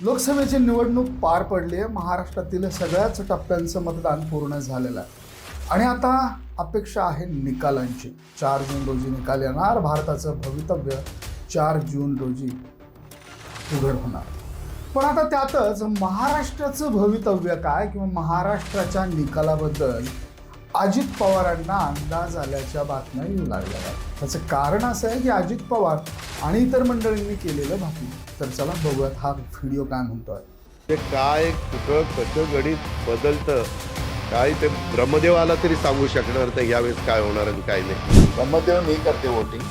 लोकसभेची निवडणूक पार पडली आहे. महाराष्ट्रातील सगळ्याच टप्प्यांचं मतदान पूर्ण झालेलं आहे. आणि आता अपेक्षा आहे निकालांची. चार जून रोजी निकाल येणार. भारताचं भवितव्य चार जून रोजी उघड होणार. पण आता त्यातच महाराष्ट्राचं भवितव्य काय किंवा महाराष्ट्राच्या निकालाबद्दल अजित पवारांना अंदाज आल्याच्या बातम्या येऊ लागल्या. आहेत त्याचं कारण असं आहे की अजित पवार आणि इतर मंडळींनी केलेलं भाषण. तर चला बघूयात हा व्हिडिओ काय म्हणतोय. ते काय कुठं कसं गणित बदलतं काय ते ब्रह्मदेव आला तरी सांगू शकणार नाही यावेळेस काय होणार आणि काय नाही. ब्रह्मदेव नहीं करते वोटिंग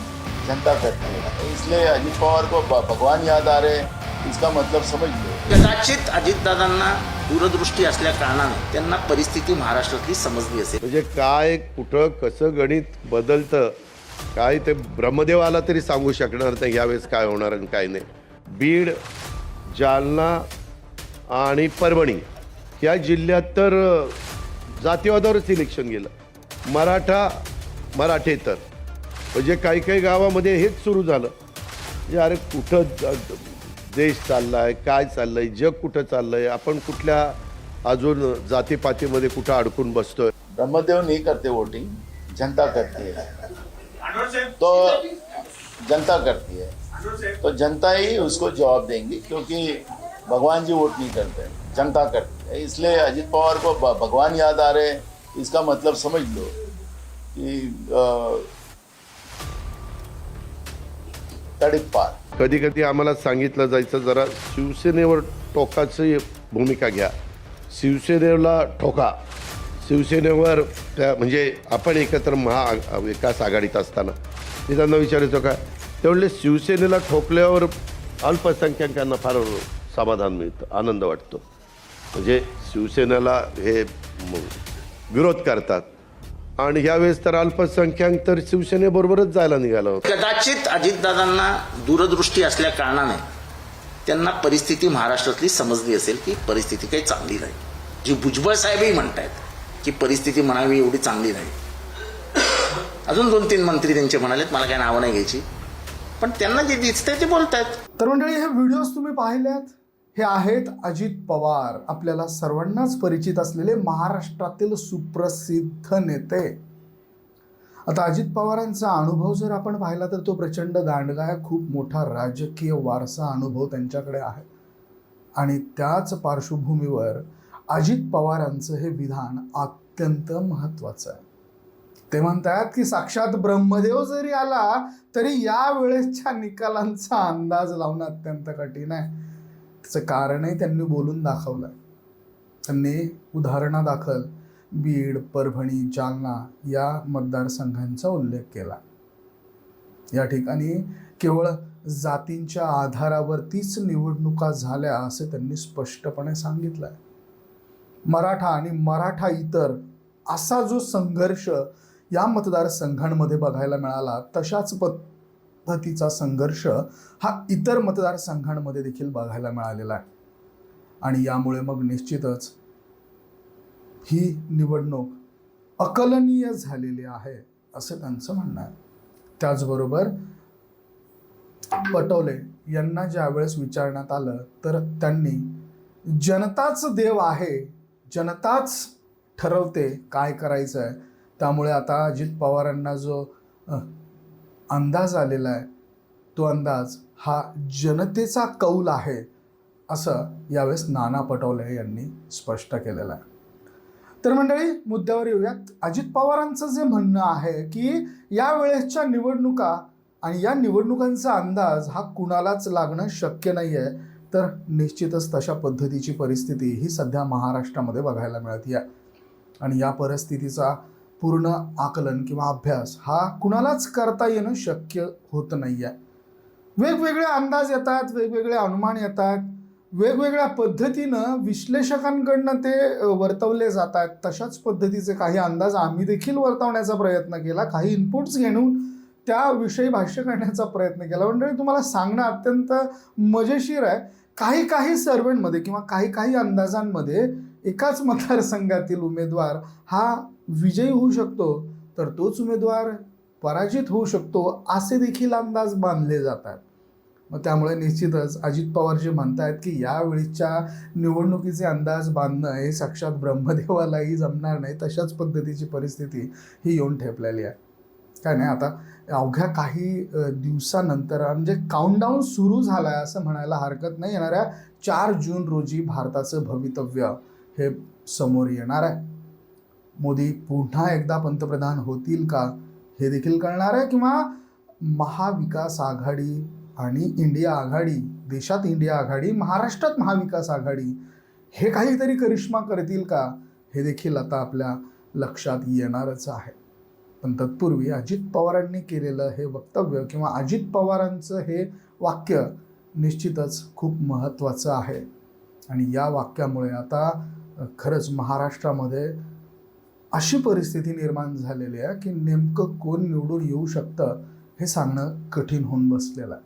जनता करती. है इसलिए अजित पवार को भगवान याद आ रहे हैं इसका मतलब समझ लो. कदाचित अजितदादांना दूरदृष्टी असल्या कारणाने त्यांना परिस्थिती महाराष्ट्रातली समजली असेल. म्हणजे काय कुठं कसं गणित बदलतं काय ते ब्रह्मदेवाला तरी सांगू शकणार नाही यावेळेस काय होणार आणि काय नाही. बीड जालना आणि परभणी या जिल्ह्यात तर जातीवादावरच इलेक्शन गेलं. मराठा मराठे तर. म्हणजे काही काही गावामध्ये हेच सुरू झालं. म्हणजे अरे कुठं देश चाललाय काय चाललंय जग कुठं चाललंय आपण कुठल्या अजून जातीपातीमध्ये कुठं अडकून बसतोय? ब्रह्मदेव नहीं करते वोटिंग जनता करती. है तो जनता करती. है तो जनता ही उसको जवाब देंगी क्योंकि भगवान जी वोट नहीं करते जनता करती. है इसलिए अजित पवार को भगवान याद आ रहे हैं इसका मतलब समझ लो कि अ, तड़िप कधी कधी आम्हाला सांगितलं जायचं जरा शिवसेनेवर टोकाची भूमिका घ्या. शिवसेनेला ठोका शिवसेनेवर त्या म्हणजे आपण एकत्र महा विकास आघाडीत असताना. मी त्यांना विचारायचो का? ते शिवसेनेला ठोकल्यावर अल्पसंख्याकांना फार समाधान मिळतं आनंद वाटतो. म्हणजे शिवसेनेला हे विरोध करतात. आणि ह्यावेळेस तर अल्पसंख्याक तर शिवसेनेबरोबरच जायला निघाला होता. कदाचित अजितदादांना दूरदृष्टी असल्या कारणाने त्यांना परिस्थिती महाराष्ट्रातली समजली असेल की परिस्थिती काही चांगली नाही. जी भुजबळ साहेबही म्हणतायत की परिस्थिती म्हणावी एवढी चांगली नाही. अजून दोन तीन मंत्री त्यांचे म्हणालेत मला काही नावं नाही घ्यायची. पण त्यांना जे दिसतंय ते बोलतायत. तर मंडळी हे व्हिडिओज तुम्ही पाहिल्यात? हे आहेत अजित पवार आपल्याला सर्वांनाच परिचित असलेले महाराष्ट्रातील सुप्रसिद्ध नेते. आता अजित पवारांचा अनुभव जर आपण पाहिला तर तो प्रचंड दांडगा आहे खूप मोठा राजकीय वारसा अनुभव त्यांच्याकडे आहे. आणि त्याच पार्श्वभूमीवर अजित पवारांचं हे विधान अत्यंत महत्त्वाचं आहे. ते म्हणतात की साक्षात ब्रह्मदेव जरी आला तरी या वेळेसच्या निकालांचा अंदाज लावणं अत्यंत कठीण आहे. त्याचं कारणही त्यांनी बोलून दाखवलं. त्यांनी उदाहरणादाखल बीड परभणी जालना या मतदारसंघांचा उल्लेख केला. या ठिकाणी केवळ जातींच्या आधारावरतीच निवडणुका झाल्या असे त्यांनी स्पष्टपणे सांगितलं आहे मराठा आणि मराठा इतर असा जो संघर्ष या मतदारसंघांमध्ये बघायला मिळाला तशाच पद्धतीचा संघर्ष हा इतर मतदारसंघांमध्ये देखील बघायला मिळालेला आहे. आणि यामुळे मग निश्चितच ही निवडणूक अकलनीय झालेली आहे असं त्यांचं म्हणणं आहे. त्याचबरोबर पटोले यांना ज्यावेळेस विचारण्यात आलं तर त्यांनी जनताच देव आहे जनताच ठरवते काय करायचं आहे त्यामुळे आता अजित पवारांना जो अंदाज आलेला आहे. तो अंदाज हा जनतेचा कौल आहे असं यावेळेस नाना पटोले यांनी स्पष्ट केलेलं आहे. तर मंडळी मुद्द्यावर येऊयात. अजित पवारांचं जे म्हणणं आहे की या वेळेसच्या निवडणुका आणि या निवडणुकांचा अंदाज हा कुणालाच लागणं शक्य नाही आहे तर निश्चितच तशा पद्धतीची परिस्थिती ही सध्या महाराष्ट्रामध्ये बघायला मिळते आहे आणि या परिस्थितीचा पूर्ण आकलन किंवा अभ्यास हा कुणालाच करता येणं शक्य होत नाही आहे वेगवेगळे अंदाज येतात वेगवेगळे अनुमान येतात वेगवेगळ्या पद्धतीनं विश्लेषकांकडनं ते वर्तवले जात आहेत तशाच पद्धतीचे काही अंदाज आम्ही देखील वर्तवण्याचा प्रयत्न केला काही इनपुट्स घेऊन त्याविषयी भाष्य करण्याचा प्रयत्न केला. मंडळी तुम्हाला सांगणं अत्यंत मजेशीर आहे. काही काही सर्वेंटमध्ये किंवा काही काही अंदाजांमध्ये एकाच मतदारसंघातील उमेदवार हा विजयी होऊ शकतो तर तोच उमेदवार पराजित होऊ शकतो असे देखील अंदाज बांधले जातात. मग त्यामुळे निश्चितच अजित पवार जे म्हणतायत की यावेळीच्या निवडणुकीचे अंदाज बांधणं हे साक्षात ब्रह्मदेवालाही जमणार नाही तशाच पद्धतीची परिस्थिती ही येऊन ठेपलेली आहे. काय नाही आता अवघ्या काही दिवसानंतर म्हणजे काउंटडाऊन सुरू झाला आहे असं म्हणायला हरकत नाही. येणाऱ्या चार जून रोजी भारताचं भवितव्य हे समोर येणार आहे. मोदी पुन्हा एकदा पंतप्रधान होतील का हे देखील कळणार आहे किंवा महाविकास आघाडी आणि इंडिया आघाडी देशात इंडिया आघाडी महाराष्ट्रात महाविकास आघाडी हे काहीतरी करिश्मा करतील का हे देखील आता आपल्या लक्षात येणारच आहे. पण तत्पूर्वी अजित पवारांनी केलेलं हे वक्तव्य किंवा अजित पवारांचं हे वाक्य निश्चितच खूप महत्त्वाचं आहे. आणि या वाक्यामुळे आता खरंच महाराष्ट्रामध्ये अशी परिस्थिती निर्माण झालेली आहे की नेमकं कोण निवडून येऊ शकतं हे सांगणं कठीण होऊन बसलेलं आहे.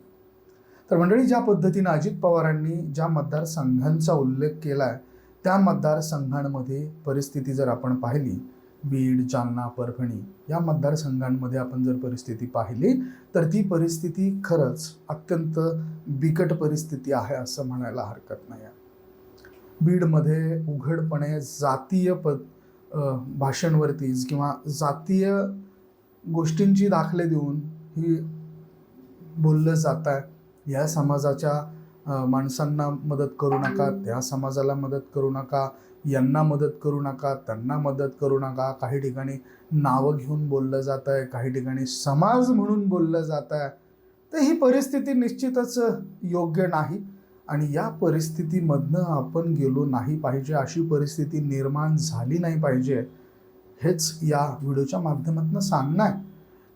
तर मंडळी ज्या पद्धतीनं अजित पवारांनी ज्या मतदारसंघांचा उल्लेख केला आहे त्या मतदारसंघांमध्ये परिस्थिती जर आपण पाहिली बीड जालना परभणी या मतदारसंघांमध्ये आपण जर परिस्थिती पाहिली तर ती परिस्थिती खरंच अत्यंत बिकट परिस्थिती आहे असं म्हणायला हरकत नाही आहे. बीडमध्ये उघडपणे जातीय पद भाषांवरतीच भाषणवरतीच किंवा जातीय गोष्टींची दाखले देऊन ही बोललं जात आहे. या समाजाच्या माणसांना मदत करू नका त्या समाजाला मदत करू नका यांना मदत करू नका त्यांना मदत करू नका. काही ठिकाणी नावं घेऊन बोललं जात आहे काही ठिकाणी समाज म्हणून बोललं जात आहे. तर ही परिस्थिती निश्चितच योग्य नाही. आणि या परिस्थितीमधनं आपण गेलो नाही पाहिजे अशी परिस्थिती निर्माण झाली नाही पाहिजे हेच या व्हिडिओच्या माध्यमातून सांगणं आहे.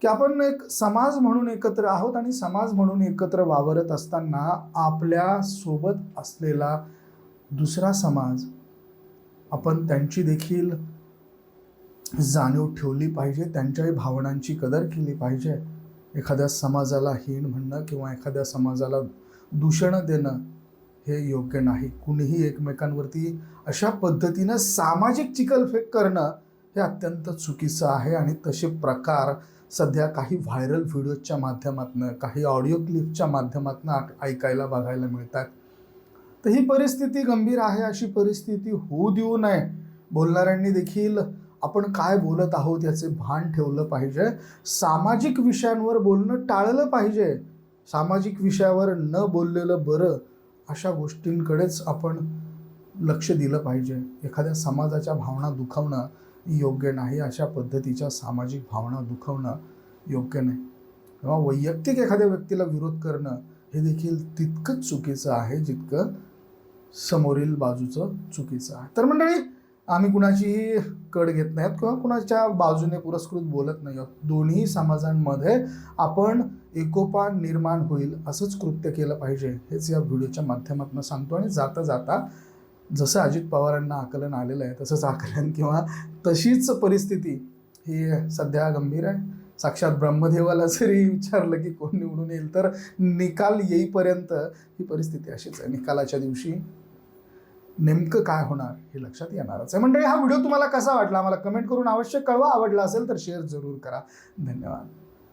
की आपण एक समाज म्हणून एकत्र आहोत आणि समाज म्हणून एकत्र वावरत असताना आपल्यासोबत असलेला दुसरा समाज आपण त्यांची देखील जाणीव ठेवली पाहिजे त्यांच्याही भावनांची कदर केली पाहिजे. एखाद्या समाजाला हीन म्हणणं किंवा एखाद्या समाजाला दूषणं देणं हे योग्य नाही. कुणीही एकमेकांवरती अशा पद्धतीनं सामाजिक चिकलफेक करणं हे अत्यंत चुकीचं आहे आणि तसे प्रकार सध्या काही व्हायरल व्हिडिओच्या माध्यमातून काही ऑडिओ क्लिपच्या माध्यमातून ऐकायला बघायला मिळतात. तर ही परिस्थिती गंभीर आहे अशी परिस्थिती होऊ देऊ नये. बोलणाऱ्यांनी देखील आपण काय बोलत आहोत याचे भान ठेवलं पाहिजे. सामाजिक विषयांवर बोलणं टाळलं पाहिजे. सामाजिक विषयावर न बोललेलं बरं अशा गोष्टींकडेच आपण लक्ष दिलं पाहिजे. एखाद्या समाजाच्या भावना दुखावणं योग्य नाही अशा पद्धतीच्या सामाजिक भावना दुखवणं योग्य नाही. किंवा वैयक्तिक एखाद्या व्यक्तीला विरोध करणं हे देखील तितकंच चुकीचं आहे जितकं समोरील बाजूचं चुकीचं आहे. तर मंडळी आम्ही कुणाचीही कड घेत नाहीत किंवा कुणाच्या बाजूने पुरस्कृत बोलत नाही आहोत. दोन्ही समाजांमध्ये आपण एकोपा निर्माण होईल असंच कृत्य केलं पाहिजे हेच या व्हिडिओच्या माध्यमातून सांगतो. आणि जाता जाता जसं अजित पवारांना आकलन आलेलं आहे तसंच आकलन किंवा तशीच परिस्थिती ही सध्या गंभीर आहे. साक्षात ब्रह्मदेवाला जरी विचारलं की कोण निवडून येईल तर निकाल येईपर्यंत ही परिस्थिती अशीच आहे. निकालाच्या दिवशी नेमकं काय होणार हे लक्षात येणारच आहे. मंडळी हा व्हिडिओ तुम्हाला कसा वाटला? आम्हाला कमेंट करून आवश्यक कळवा. आवडला असेल तर शेअर जरूर करा. धन्यवाद.